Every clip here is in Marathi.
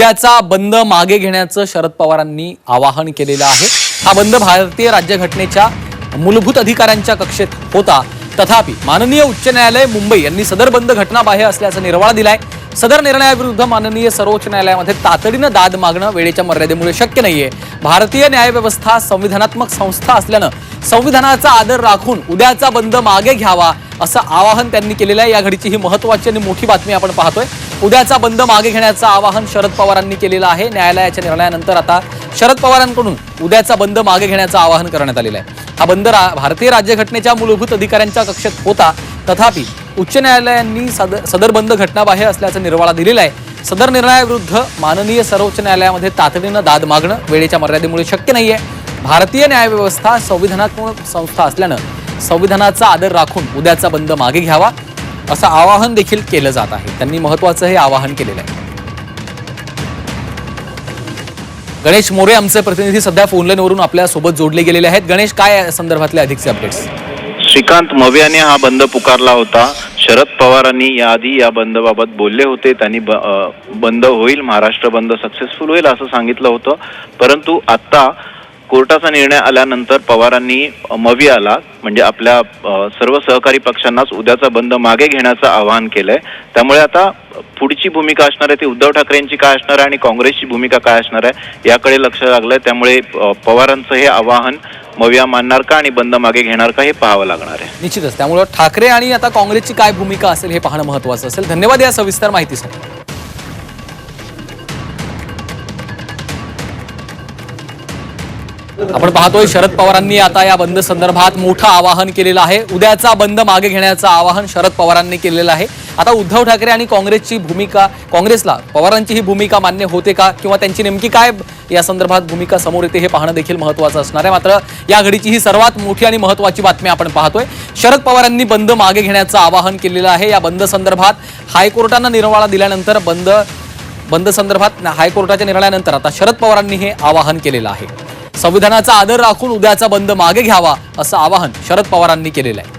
उद्याचा बंद मागे घेण्याचं शरद पवारांनी आवाहन केलेलं आहे. हा बंद भारतीय राज्यघटनेच्या मूलभूत अधिकारांच्या कक्षेत होता. तथापि माननीय उच्च न्यायालय मुंबई यांनी सदर बंद घटनाबाह्य असल्याचा निर्वाळा दिलाय. सदर निर्णयाविरुद्ध माननीय सर्वोच्च न्यायालयामध्ये तातडीनं दाद मागणं वेळेच्या मर्यादेमुळे शक्य नाहीये. भारतीय न्यायव्यवस्था संविधानात्मक संस्था असल्यानं संविधानाचा आदर राखून उद्याचा बंद मागे घ्यावा असं आवाहन त्यांनी केलेलं आहे. या घडीची ही महत्वाची आणि मोठी बातमी आपण पाहतोय. उद्याचा बंद मागे घेण्याचं आवाहन शरद पवारांनी केलेलं आहे. न्यायालयाच्या निर्णयानंतर आता शरद पवारांकडून उद्याचा बंद मागे घेण्याचं आवाहन करण्यात आलेलं आहे. हा बंद रा- भारतीय राज्यघटनेच्या मूलभूत अधिकाऱ्यांच्या कक्षेत होता. तथापि उच्च न्यायालयांनी सद- सदर बंद घटनाबाहेर असल्याचा निर्वाळा दिलेला आहे. सदर निर्णयाविरुद्ध माननीय सर्वोच्च न्यायालयामध्ये तातडीनं दाद मागणं वेळेच्या मर्यादेमुळे शक्य नाहीये. भारतीय न्यायव्यवस्था संविधानात्मक संस्था असल्यानं संविधानाचा आदर राखून उद्याचा बंद मागे घ्यावा. असं आवाहन देखील केलं जात आहे. त्यांनी महत्वाचं हे आवाहन केलेलं आहे. गणेश मोरे आमचे प्रतिनिधी सध्या फोनलाईनवरून आपल्यासोबत जोडले गेलेले आहेत. गणेश काय संदर्भातले अधिकचे अपडेट्स श्रीकांत मव्याने हा बंद पुकारला होता. शरद पवारांनी याआधी या बंदबाबत बोलले होते. त्यांनी ब- बंद होईल महाराष्ट्र बंद सक्सेसफुल होईल असं सांगितलं होतं. परंतु आता कोर्टाचा निर्णय आल्यानंतर पवारांनी अ, मवियाला म्हणजे आपल्या सर्व सहकारी पक्षांनाच उद्याचा बंद मागे घेण्याचं आवाहन केलंय. त्यामुळे आता पुढची भूमिका असणार आहे ती उद्धव ठाकरेंची काय असणार आहे आणि काँग्रेसची भूमिका काय असणार आहे याकडे लक्ष लागलंय. त्यामुळे पवारांचं हे आवाहन मविया मानणार का आणि बंद मागे घेणार का हे पाहावं लागणार आहे. निश्चितच. त्यामुळं ठाकरे आणि आता काँग्रेसची काय भूमिका असेल हे पाहणं महत्वाचं असेल. धन्यवाद या सविस्तर माहितीसाठी. आपण पाहतोय शरद पवारांनी आता या बंद संदर्भात मोठं आवाहन केलेलं आहे. उद्याचा बंद मागे घेण्याचं आवाहन शरद पवारांनी केलेलं आहे. आता उद्धव ठाकरे आणि काँग्रेसची भूमिका काँग्रेसला पवारांची ही भूमिका मान्य होते का? किंवा त्यांची नेमकी काय या संदर्भात भूमिका समोर येते हे पाहणं देखील महत्वाचं असणार आहे. मात्र या घडीची ही सर्वात मोठी आणि महत्वाची बातमी आपण पाहतोय. शरद पवारांनी बंद मागे घेण्याचं आवाहन केलेलं आहे. या बंद संदर्भात हायकोर्टानं निर्वाळा दिल्यानंतर बंद बंद संदर्भात हायकोर्टाच्या निर्णयानंतर आता शरद पवारांनी हे आवाहन केलेलं आहे. संविधानाचा आदर राखून उद्याचा बंद मागे घ्यावा असं आवाहन शरद पवारांनी केलेलं आहे.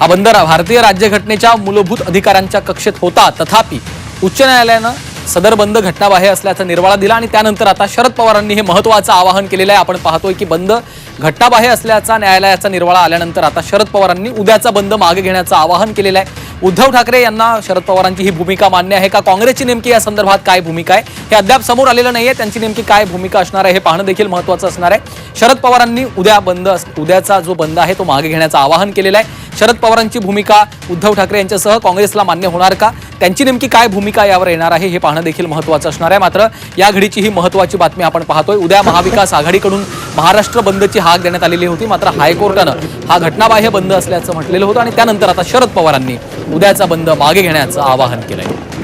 हा बंद भारतीय राज्यघटनेच्या मूलभूत अधिकारांच्या कक्षेत होता. तथापि उच्च न्यायालयानं सदर बंद घटनाबाह्य असल्याचा निर्वाळा दिला आणि त्यानंतर आता शरद पवारांनी हे महत्वाचं आवाहन केलेलं आहे. आपण पाहतोय की बंद घटनाबाह्य असल्याचा न्यायालयाचा निर्वाळा आल्यानंतर आता शरद पवारांनी उद्याचा बंद मागे घेण्याचं आवाहन केलेलं आहे. उद्धव ठाकरे यांना शरद पवारांची ही भूमिका मान्य आहे का? काँग्रेसची नेमकी या संदर्भात काय भूमिका आहे? हे अद्याप समोर आलेलं नाहीये. त्यांची नेमकी काय भूमिका असणार आहे हे पाहणं देखील महत्वाचं असणार आहे. शरद पवारांनी उद्या बंद उद्याचा जो बंद आहे तो मागे घेण्याचं आवाहन केलेलं आहे. शरद पवारांची भूमिका उद्धव ठाकरे यांच्यासह काँग्रेसला मान्य होणार का? त्यांची नेमकी काय भूमिका यावर येणार आहे हे पाहणं देखील महत्वाचं असणार आहे. मात्र या घडीची ही महत्वाची बातमी आपण पाहतोय. उद्या महाविकास आघाडीकडून महाराष्ट्र बंदची हाक देण्यात आलेली होती. मात्र हायकोर्टानं हा घटनाबाह्य बंद असल्याचं म्हटलेलं होतं आणि त्यानंतर आता शरद पवारांनी उद्याचा बंद मागे घेण्याचं आवाहन केलंय.